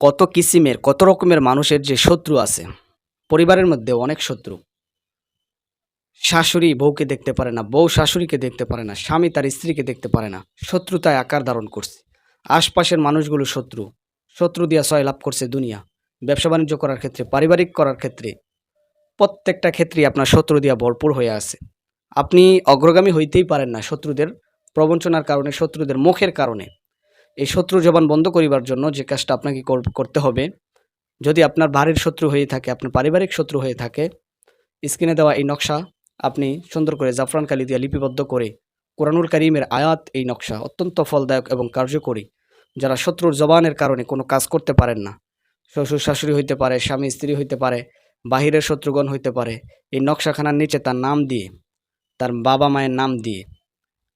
কত কিসিমের, কত রকমের মানুষের যে শত্রু আছে। পরিবারের মধ্যে অনেক শত্রু। শাশুড়ি বউকে দেখতে পারে না, বউ শাশুড়িকে দেখতে পারে না, স্বামী তার স্ত্রীকে দেখতে পারে না। শত্রুতায় আকার ধারণ করছে। আশপাশের মানুষগুলো শত্রু। শত্রু দিয়া সয় লাভ করছে দুনিয়া। ব্যবসা বাণিজ্য করার ক্ষেত্রে, পারিবারিক করার ক্ষেত্রে, প্রত্যেকটা ক্ষেত্রেই আপনার শত্রু দিয়া ভরপুর হয়ে আছে। আপনি অগ্রগামী হইতেই পারেন না শত্রুদের প্রবঞ্চনার কারণে, শত্রুদের মুখের কারণে। এই শত্রু জবান বন্ধ করিবার জন্য যে কাজটা আপনাকে করতে হবে, যদি আপনার বাড়ির শত্রু হয়ে থাকে, আপনার পারিবারিক শত্রু হয়ে থাকে, স্ক্রিনে দেওয়া এই নকশা আপনি সুন্দর করে জাফরান কালি দিয়ে লিপিবদ্ধ করে কোরআনুল করিমের আয়াত এই নকশা অত্যন্ত ফলদায়ক এবং কার্যকরী। যারা শত্রুর জবানের কারণে কোনো কাজ করতে পারেন না, শ্বশুর শাশুড়ি হইতে পারে, স্বামী স্ত্রী হইতে পারে, বাহিরের শত্রুগণ হইতে পারে, এই নকশাখানার নিচে তার নাম দিয়ে, তার বাবা মায়ের নাম দিয়ে,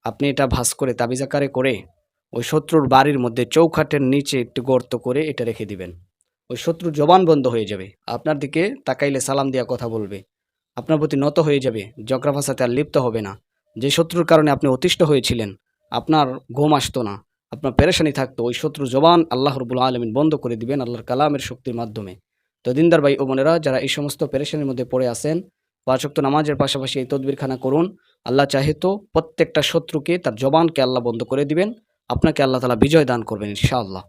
আপনি এটা ভাস করে তাবিজাকারে করে ওই শত্রুর বাড়ির মধ্যে চৌখাটের নিচে একটু গর্ত করে এটা রেখে দিবেন। ওই শত্রুর জবান বন্ধ হয়ে যাবে। আপনার দিকে তাকাইলে সালাম দেওয়া কথা বলবে। আপনার প্রতি নত হয়ে যাবে। জগরা ভাষাতে আর লিপ্ত হবে না। যে শত্রুর কারণে আপনি অতিষ্ঠ হয়েছিলেন, আপনার ঘুম আসতো না। আপনার পেরেশানি থাকতো। ওই শত্রু জবান আল্লাহ রবুল আলমিন বন্ধ করে দিবেন আল্লাহর কালামের শক্তির মাধ্যমে। তো দিনদার ভাই ও বোনেরা, যারা এই সমস্ত পেরেশানির মধ্যে পড়ে আছেন পাঁচক্ত নামাজের পাশাপাশি এই তদবিরখানা করুন। আল্লাহ চাহে তো প্রত্যেকটা শত্রুকে তার জবানকে আল্লাহ বন্ধ করে দিবেন। আপনাকে আল্লাহ তালা বিজয় দান করবেন ইনশাআল্লাহ।